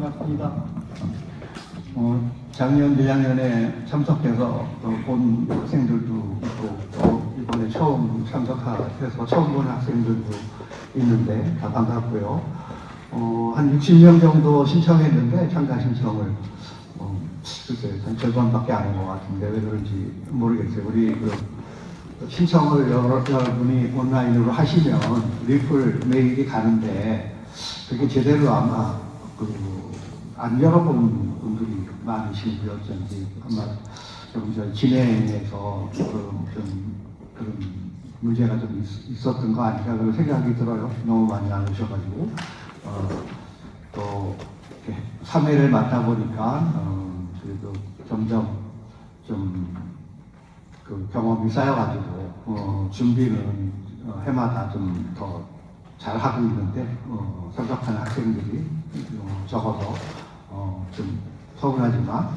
반갑습니다. 어, 작년, 재작년에 참석해서 또본 학생들도 또 이번에 처음 참석해서 처음 본 학생들도 있는데 다 반갑고요. 어, 한 60명 정도 신청했는데 참가 신청을 어, 글쎄 한 절반밖에 안 한 것 같은데 왜 그런지 모르겠어요. 우리 그 신청을 여러, 여러분이 온라인으로 하시면 리플 메일이 가는데 그게 제대로 아마 그 안 열어본 분들이 많으신 거였는지 아마 좀저 진행에서 그런 좀 그런 문제가 좀 있, 었던거 아닌가 그런 생각이 들어요. 너무 많이 안 오셔가지고 어, 또 이렇게 3회를 맡다 보니까 어, 그래도 점점 좀 그 경험이 쌓여가지고 어, 준비는 어, 해마다 좀 더 잘 하고 있는데 어, 성적한 학생들이 어, 적어서 어, 좀 서운하지만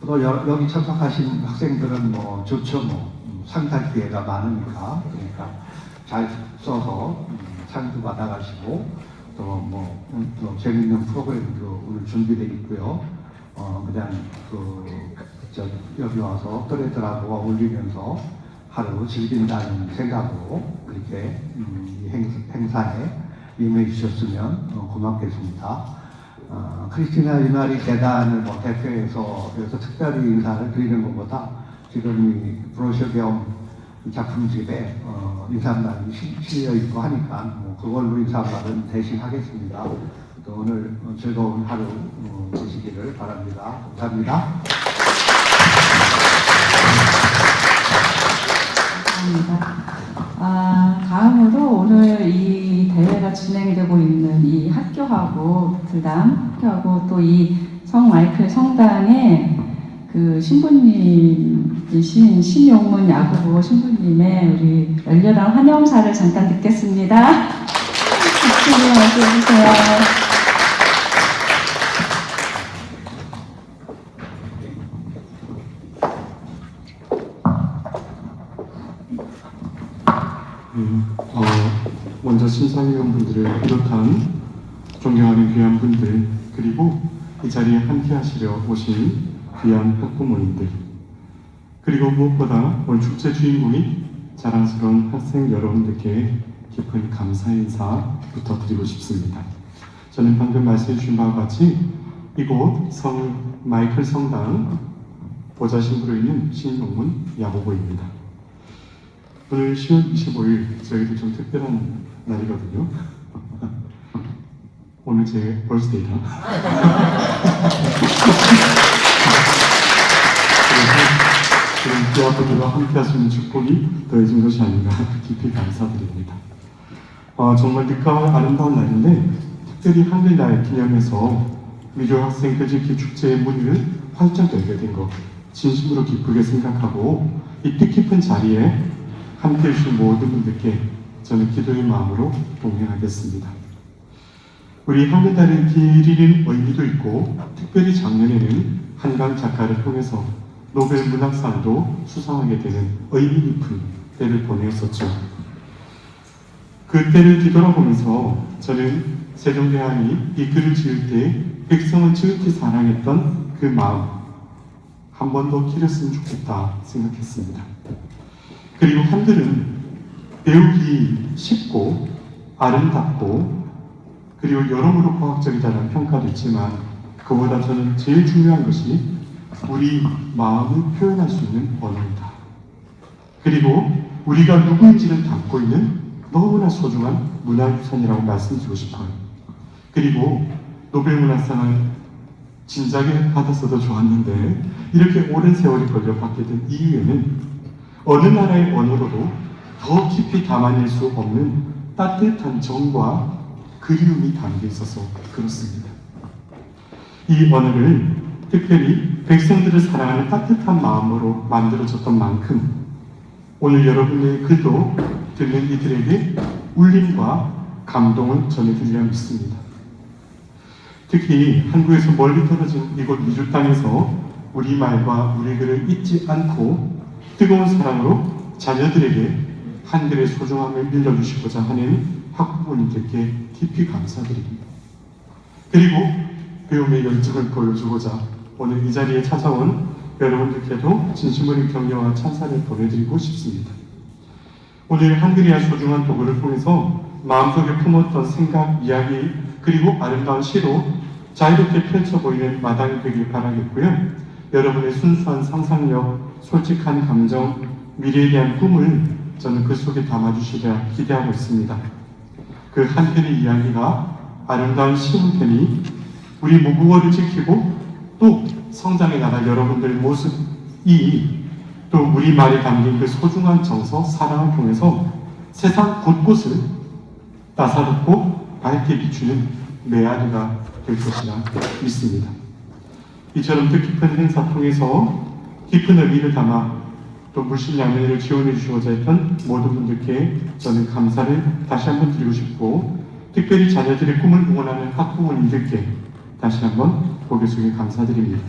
또 여, 여기 참석하신 학생들은 뭐 좋죠 뭐 음, 상탈 기회가 많으니까 그러니까 잘 써서 음, 상도 받아가시고 또뭐 음, 또 재밌는 프로그램도 오늘 준비되어 있고요. 어 그냥 그 저 여기 와서 또래들하고 어울리면서 하루 즐긴다는 생각으로 그렇게 음, 이 행, 행사에 임해 주셨으면 어, 고맙겠습니다. 어, 크리스티나 유나리 재단을 뭐 대표해서 그래서 특별히 인사를 드리는 것보다 지금 이 브로셔 겸 작품집에 어, 인사말이 실- 실려 있고 하니까 뭐 그걸로 인사말은 대신 하겠습니다. 또 오늘 어, 즐거운 하루 어, 되시기를 바랍니다. 감사합니다. 감사합니다. 아, 다음으로 오늘 이 대회가 진행되고 있는 이 학교하고 부담 학교하고 또 이 성 마이클 성당의 그 신부님이신 신용문 야구부 신부님의 우리 열렬한 환영사를 잠깐 듣겠습니다. 박수 맞춰주세요. 음, 어, 먼저 심사위원분들을 비롯한 존경하는 귀한 분들 그리고 이 자리에 함께 하시려 오신 귀한 학부모님들 그리고 무엇보다 오늘 축제 주인공이 자랑스러운 학생 여러분들께 깊은 감사 인사부터 드리고 싶습니다. 저는 방금 말씀해 주신 바와 같이 이곳 성 마이클 성당 보좌 신부로 있는 신용문 야고보입니다. 오늘 10월 25일 저희도 좀 특별한 날이거든요. 오늘 제 벌스데이라. 그래서 지금 기아분들과 함께 하시는 축복이 더해진 것이 아닌가 깊이 감사드립니다. 어, 정말 늦가와 아름다운 날인데 특별히 한글날 기념해서 미교 학생 교직기 축제의 문을 활짝 열게 된 것 진심으로 기쁘게 생각하고 이 뜻깊은 자리에 함께 해주신 모든 분들께 저는 기도의 마음으로 동행하겠습니다. 우리 한글날을 기리는 의미도 있고 특별히 작년에는 한강 작가를 통해서 노벨 문학상도 수상하게 되는 의미 깊은 때를 보내었었죠. 그 때를 뒤돌아보면서 저는 세종대왕이 이 글을 지을 때 백성을 지극히 사랑했던 그 마음 한 번더 기렸으면 좋겠다 생각했습니다. 그리고 한글은 배우기 쉽고 아름답고 그리고 여러모로 과학적이다라는 평가도 있지만 그보다 저는 제일 중요한 것이 우리 마음을 표현할 수 있는 언어이다. 그리고 우리가 누구인지를 담고 있는 너무나 소중한 문화유산이라고 말씀드리고 싶어요. 그리고 노벨문학상을 진작에 받았어도 좋았는데 이렇게 오랜 세월이 걸려 받게 된 이유에는 어느 나라의 언어로도 더 깊이 담아낼 수 없는 따뜻한 정과 그리움이 담겨 있어서 그렇습니다. 이 언어를 특별히 백성들을 사랑하는 따뜻한 마음으로 만들어졌던 만큼 오늘 여러분의 글도 듣는 이들에게 울림과 감동을 전해주리라 믿습니다. 특히 한국에서 멀리 떨어진 이곳 미주 땅에서 우리말과 우리 글을 잊지 않고 뜨거운 사랑으로 자녀들에게 한글의 소중함을 밀려주시고자 하는 학부모님들께 깊이 감사드립니다. 그리고 배움의 열정을 보여주고자 오늘 이 자리에 찾아온 여러분들께도 진심어린 격려와 찬사를 보내드리고 싶습니다. 오늘 한글이야 소중한 도구를 통해서 마음속에 품었던 생각, 이야기, 그리고 아름다운 시로 자유롭게 펼쳐 보이는 마당이 되길 바라겠고요. 여러분의 순수한 상상력, 솔직한 감정, 미래에 대한 꿈을 저는 그 속에 담아주시려 기대하고 있습니다. 그 한 편의 이야기가 아름다운 시 한편이 우리 모국어를 지키고 또 성장해 나갈 여러분들 모습이 또 우리 말에 담긴 그 소중한 정서, 사랑을 통해서 세상 곳곳을 따사롭고 밝게 비추는 메아리가 될 것이라 믿습니다. 이처럼 뜻깊은 행사 통해서 깊은 의미를 담아 또 물신양면을 지원해 주시고자 했던 모든 분들께 저는 감사를 다시 한번 드리고 싶고 특별히 자녀들의 꿈을 응원하는 학부모님들께 다시 한번 고개 숙여 감사드립니다.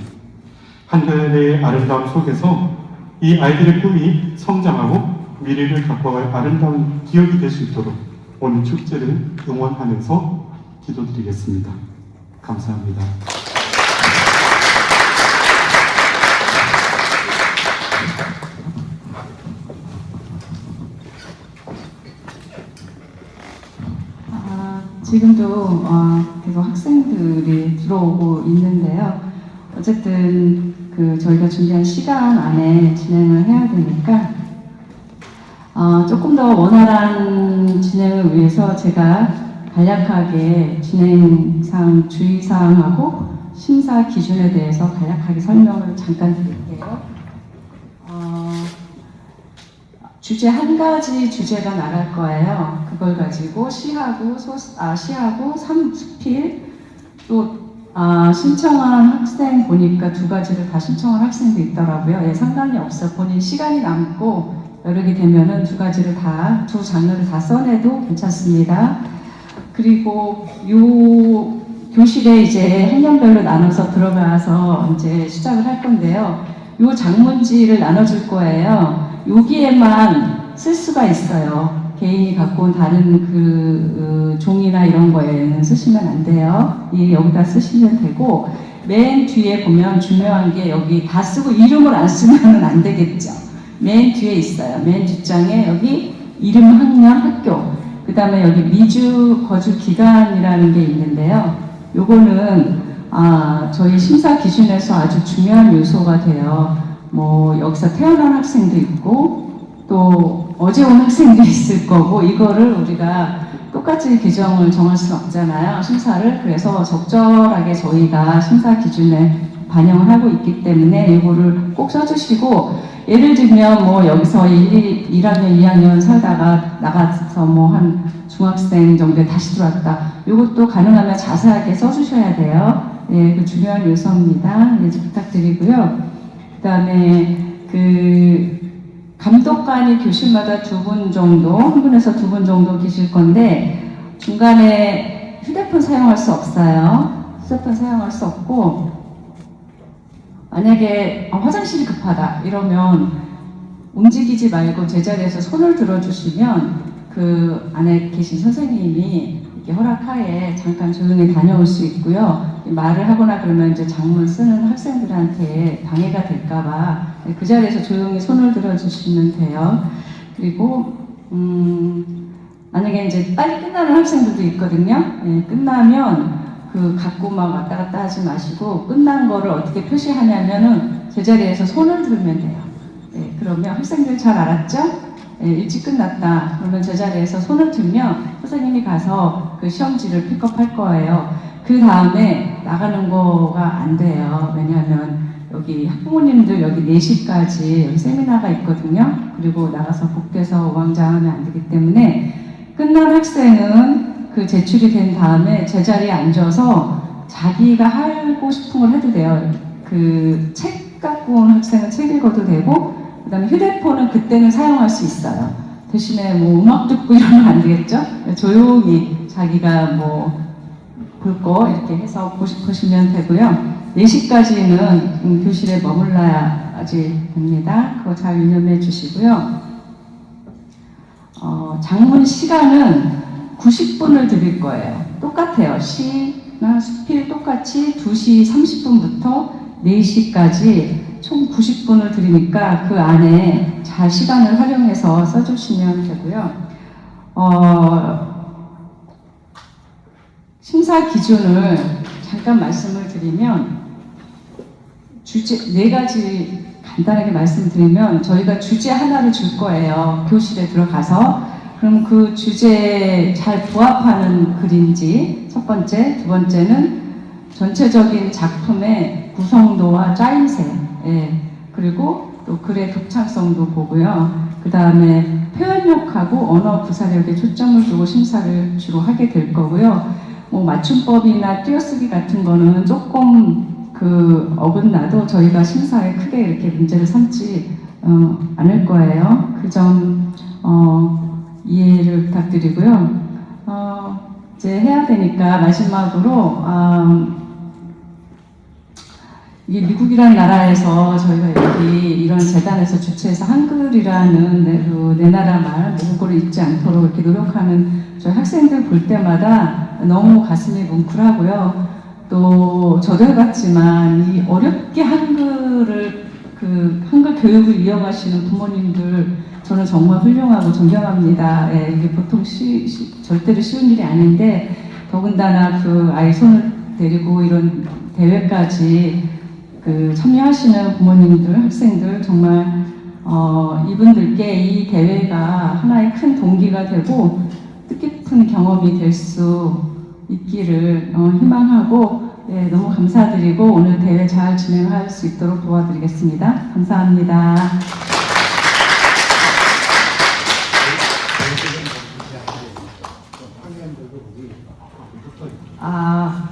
한글의 아름다움 속에서 이 아이들의 꿈이 성장하고 미래를 갖고 갈 아름다운 기억이 될 수 있도록 오늘 축제를 응원하면서 기도드리겠습니다. 감사합니다. 지금도 어, 계속 학생들이 들어오고 있는데요. 어쨌든 그 저희가 준비한 시간 안에 진행을 해야 되니까 어, 조금 더 원활한 진행을 위해서 제가 간략하게 진행상 주의사항하고 심사 기준에 대해서 간략하게 설명을 잠깐 드릴게요. 어, 주제 한 가지 주제가 나갈 거예요. 그걸 가지고 시하고 소, 아, 시하고 삼수필 또 아, 신청한 학생 보니까 두 가지를 다 신청한 학생도 있더라고요. 예, 상관이 없어. 본인 시간이 남고 개 되면은 두 가지를 다, 두 장르를 다 써내도 괜찮습니다. 그리고 요 교실에 이제 학년별로 나눠서 들어가서 이제 시작을 할 건데요. 요 장문지를 나눠줄 거예요. 여기에만 쓸 수가 있어요. 개인이 갖고 온 다른 그 어, 종이나 이런 거에는 쓰시면 안 돼요. 이 여기다 쓰시면 되고 맨 뒤에 보면 중요한 게 여기 다 쓰고 이름을 안 쓰면 안 되겠죠. 맨 뒤에 있어요. 맨 뒷장에 여기 이름, 학년, 학교. 그 다음에 여기 미주 거주 기간이라는 게 있는데요. 요거는 아, 저희 심사 기준에서 아주 중요한 요소가 돼요. 뭐 여기서 태어난 학생도 있고 또 어제 온 학생도 있을 거고 이거를 우리가 똑같이 규정을 정할 수 없잖아요. 심사를 그래서 적절하게 저희가 심사 기준에 반영을 하고 있기 때문에 이거를 꼭 써주시고 예를 들면 뭐 여기서 1, 1학년, 2학년 살다가 나가서 뭐 한 중학생 정도에 다시 들어왔다. 이것도 가능하면 자세하게 써주셔야 돼요. 예, 그 중요한 요소입니다. 예, 부탁드리고요. 그 다음에 그 감독관이 교실마다 두 분 정도, 한 분에서 두 분 정도 계실 건데 중간에 휴대폰 사용할 수 없어요. 휴대폰 사용할 수 없고 만약에 아, 화장실이 급하다 이러면 움직이지 말고 제자리에서 손을 들어주시면 그 안에 계신 선생님이 이렇게 허락하에 잠깐 조용히 다녀올 수 있고요. 말을 하거나 그러면 이제 장문 쓰는 학생들한테 방해가 될까봐 그 자리에서 조용히 손을 들어주시면 돼요. 그리고 음, 만약에 이제 빨리 끝나는 학생들도 있거든요. 예, 끝나면 그 갖고 막 왔다 갔다 하지 마시고 끝난 거를 어떻게 표시하냐면은 제자리에서 손을 들면 돼요. 예, 그러면 학생들 잘 알았죠? 예, 일찍 끝났다. 그러면 제자리에서 손을 들면 선생님이 가서 그 시험지를 픽업할 거예요. 그 다음에 나가는 거가 안 돼요. 왜냐하면 여기 학부모님들 여기 4시까지 여기 세미나가 있거든요. 그리고 나가서 복대서 우왕좌왕하면 안 되기 때문에 끝난 학생은 그 제출이 된 다음에 제자리에 앉아서 자기가 하고 싶은 걸 해도 돼요. 그 책 갖고 온 학생은 책 읽어도 되고 그다음에 휴대폰은 그때는 사용할 수 있어요. 대신에 뭐 음악 듣고 이러면 안 되겠죠? 조용히 자기가 뭐 볼 거 이렇게 해서 보시, 보시면 되고요. 4시까지는 교실에 머물러야지 됩니다. 그거 잘 유념해 주시고요. 어, 장문 시간은 90분을 드릴 거예요. 똑같아요. 시, 수요일이나 수필 똑같이 2시 30분부터 4시까지 총 90분을 드리니까 그 안에 잘 시간을 활용해서 써주시면 되고요. 어, 심사 기준을 잠깐 말씀을 드리면 주제 네 가지 간단하게 말씀드리면 저희가 주제 하나를 줄 거예요. 교실에 들어가서 그럼 그 주제에 잘 부합하는 글인지 첫 번째, 두 번째는 전체적인 작품의 구성도와 짜임새, 예, 그리고 또 글의 독창성도 보고요. 그 다음에 표현력하고 언어 구사력에 초점을 두고 심사를 주로 하게 될 거고요. 뭐 맞춤법이나 띄어쓰기 같은 거는 조금 그 어긋나도 저희가 심사에 크게 이렇게 문제를 삼지 어, 않을 거예요. 그점 어, 이해를 부탁드리고요. 어, 이제 해야 되니까 마지막으로 음, 이게 미국이라는 나라에서 저희가 여기 이런 재단에서 주최해서 한글이라는 내, 그, 내 나라 말 모국어를 잊지 않도록 이렇게 노력하는 저희 학생들 볼 때마다 너무 가슴이 뭉클하고요. 또 저도 해봤지만 이 어렵게 한글을 그 한글 교육을 이어가시는 부모님들 저는 정말 훌륭하고 존경합니다. 예, 이게 보통 쉬, 쉬- 절대로 쉬운 일이 아닌데 더군다나 그 아이 손을 데리고 이런 대회까지 그 참여하시는 부모님들, 학생들 정말 어, 이분들께 이 대회가 하나의 큰 동기가 되고 뜻깊은 경험이 될 수 있기를 어, 희망하고 예, 너무 감사드리고 오늘 대회 잘 진행할 수 있도록 도와드리겠습니다. 감사합니다. 아,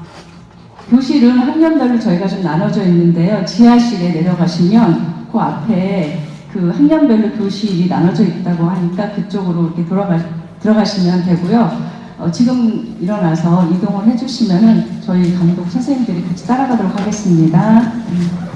교실은 학년별로 저희가 좀 나눠져 있는데요. 지하실에 내려가시면 그 앞에 그 학년별로 교실이 나눠져 있다고 하니까 그쪽으로 이렇게 돌아가, 들어가시면 되고요. 어, 지금 일어나서 이동을 해주시면은 저희 감독 선생님들이 같이 따라가도록 하겠습니다. 음.